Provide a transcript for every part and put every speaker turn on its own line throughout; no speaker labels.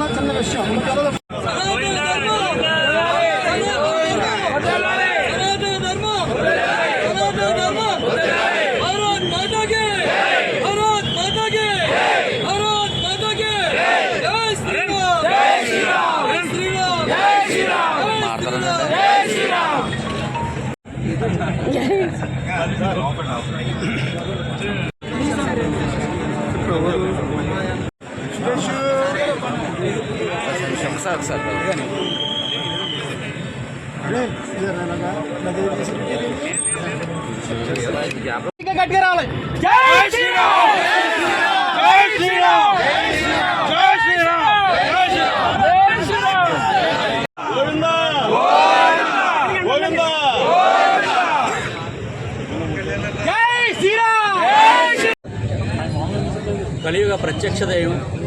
సంవత్సరం విషయం Special ధర్మం భారత్ మాతా
గట్టిగా రావాలి జై శ్రీరామ్ జై శ్రీరామ్ జై శ్రీరామ్
కలియుగ ప్రత్యక్ష దైవం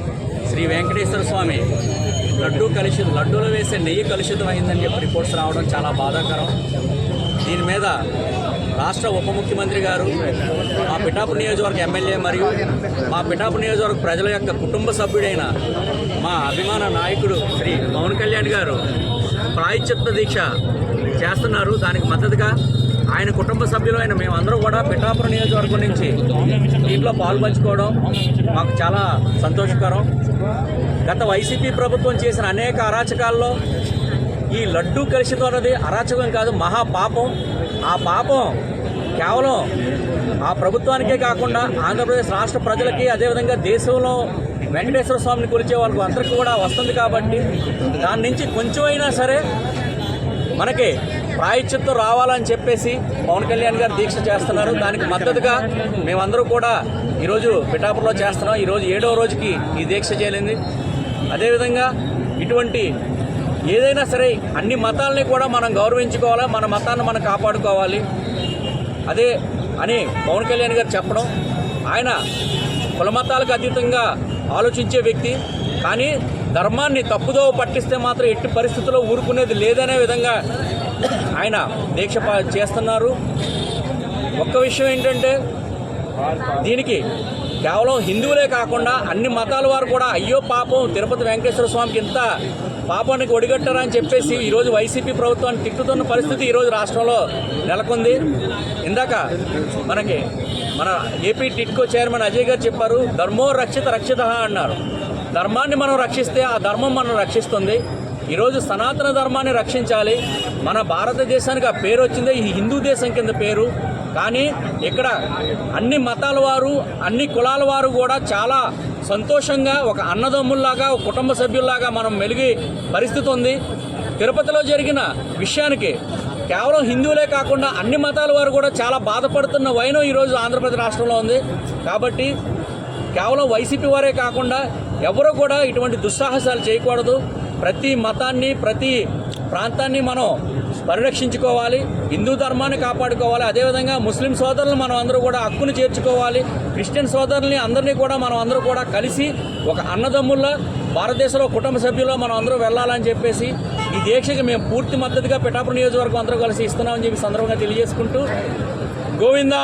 శ్రీ వెంకటేశ్వర స్వామి లడ్డూ కలుషితం లడ్డూలో వేసే నెయ్యి కలుషితం అయిందని చెప్పి రిపోర్ట్స్ రావడం చాలా బాధాకరం. దీని మీద రాష్ట్ర ఉప ముఖ్యమంత్రి గారు మా పిఠాపు నియోజకవర్గ ఎమ్మెల్యే మరియు మా పిఠాపు నియోజకవర్గ ప్రజల యొక్క కుటుంబ సభ్యుడైన మా అభిమాన నాయకుడు శ్రీ పవన్ కళ్యాణ్ గారు ప్రాయశ్చిత్త దీక్ష చేస్తున్నారు. దానికి మద్దతుగా ఆయన కుటుంబ సభ్యులు సభ్యులైన మేమందరూ కూడా పిఠాపురం నియోజకవర్గం నుంచి దీంట్లో పాల్పంచుకోవడం మాకు చాలా సంతోషకరం. గత వైసీపీ ప్రభుత్వం చేసిన అనేక అరాచకాల్లో ఈ లడ్డూ కలుషితం అన్నది అరాచకం కాదు మహా పాపం. ఆ పాపం కేవలం ఆ ప్రభుత్వానికే కాకుండా ఆంధ్రప్రదేశ్ రాష్ట్ర ప్రజలకి అదేవిధంగా దేశంలో వెంకటేశ్వర స్వామిని కొలిచే వాళ్ళకు అందరికీ కూడా వస్తుంది కాబట్టి దాని నుంచి కొంచెమైనా సరే మనకి ప్రాయశ్చిత్తం రావాలని చెప్పేసి పవన్ కళ్యాణ్ గారు దీక్ష చేస్తున్నారు. దానికి మద్దతుగా మేమందరూ కూడా ఈరోజు పిఠాపురంలో చేస్తున్నాం. ఈరోజు ఏడవ రోజుకి ఈ దీక్ష చేయలేంది అదేవిధంగా ఇటువంటి ఏదైనా సరే అన్ని మతాలని కూడా మనం గౌరవించుకోవాలి మన మతాన్ని మనం కాపాడుకోవాలి. అదే అని పవన్ కళ్యాణ్ గారు చెప్పడం. ఆయన కుల మతాలకు అతీతంగా ఆలోచించే వ్యక్తి. కానీ ధర్మాన్ని తప్పుదోవ పట్టిస్తే మాత్రం ఎట్టి పరిస్థితుల్లో ఊరుకునేది లేదనే విధంగా ఆయన దీక్ష ప- చేస్తున్నారు. ఒక్క విషయం ఏంటంటే దీనికి కేవలం హిందువులే కాకుండా అన్ని మతాల వారు కూడా అయ్యో పాపం తిరుపతి వెంకటేశ్వర స్వామికి ఇంత పాపానికి ఒడిగట్టారని చెప్పేసి ఈరోజు వైసీపీ ప్రభుత్వాన్ని తిట్టుతున్న పరిస్థితి ఈరోజు రాష్ట్రంలో నెలకొంది. ఇందాక మనకి మన ఏపీ టిట్కో చైర్మన్ అజయ్ గారు చెప్పారు ధర్మో రక్షిత రక్షిత అన్నారు. ధర్మాన్ని మనం రక్షిస్తే ఆ ధర్మం మనం రక్షిస్తుంది. ఈరోజు సనాతన ధర్మాన్ని రక్షించాలి. మన భారతదేశానికి ఆ పేరు వచ్చిందే ఈ హిందూ దేశం కింద పేరు. కానీ ఇక్కడ అన్ని మతాల వారు అన్ని కులాల వారు కూడా చాలా సంతోషంగా ఒక అన్నదమ్ముల్లాగా ఒక కుటుంబ సభ్యుల్లాగా మనం మెలిగి పరిస్థితి ఉంది. తిరుపతిలో జరిగిన విషయానికి కేవలం హిందువులే కాకుండా అన్ని మతాల వారు కూడా చాలా బాధపడుతున్న వైనం ఈరోజు ఆంధ్రప్రదేశ్ రాష్ట్రంలో ఉంది. కాబట్టి కేవలం వైసీపీ వారే కాకుండా ఎవరు కూడా ఇటువంటి దుస్సాహసాలు చేయకూడదు. ప్రతి మతాన్ని ప్రతి ప్రాంతాన్ని మనం పరిరక్షించుకోవాలి హిందూ ధర్మాన్ని కాపాడుకోవాలి అదేవిధంగా ముస్లిం సోదరులను మనం అందరూ కూడా హక్కును చేర్చుకోవాలి క్రిస్టియన్ సోదరుల్ని అందరినీ కూడా మనం అందరూ కూడా కలిసి ఒక అన్నదమ్ముల్లా భారతదేశంలో కుటుంబ సభ్యుల్లో మనం అందరూ వెళ్ళాలని చెప్పేసి ఈ దీక్షకి మేము పూర్తి మద్దతుగా పిఠాపురం నియోజకవర్గం అందరూ కలిసి ఇస్తున్నామని చెప్పి సందర్భంగా తెలియజేసుకుంటూ గోవిందా!